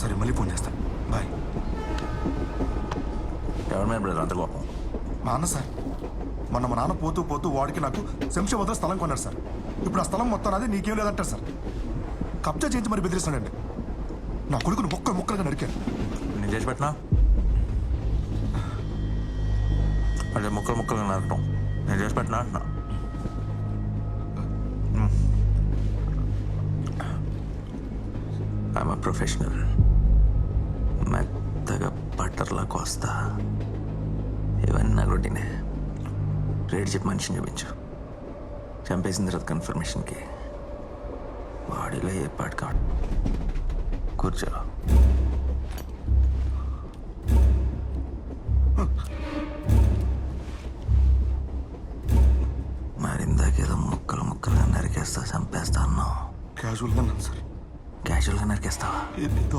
సరే మళ్ళీ ఫోన్ చేస్తాను బాయ్. ఎవరి మీద బ్రదర్ అంత కోపం. మా అన్న సార్ మొన్న మా నాన్న పోతూ పోతూ వాడికి నాకు శంషాబాద్లో స్థలం కొన్నాడు సార్. ఇప్పుడు ఆ స్థలం మొత్తం అది నీకేం లేదంటారు సార్. కబ్జా చేయించి మరి బెదిరిస్తాడండి నా కొడుకును ముక్కలు ముక్కలుగా నరికాను నేను చేసి పెట్టినా? అదే ముక్కలు ముక్కలుగా నరకటం. నేను చేసి పెట్టినా అంటున్నా? ఐఎమ్ ప్రొఫెషనల్ మెత్తగా బట్టర్లా కోస్తా. ఇవన్నీ నా రొటీనే. రేట్ చెప్పి మనిషిని చూపించు. చంపేసిన తర్వాత కన్ఫర్మేషన్కి. బాడీలో ఏర్పాటు కావడం కూర్చో. మరిందాకేదో ముక్కలు ముక్కలుగా నరికేస్తా చంపేస్తా అన్నావు. క్యాజువల్గా సార్ క్యాజువల్గా నరికేస్తావా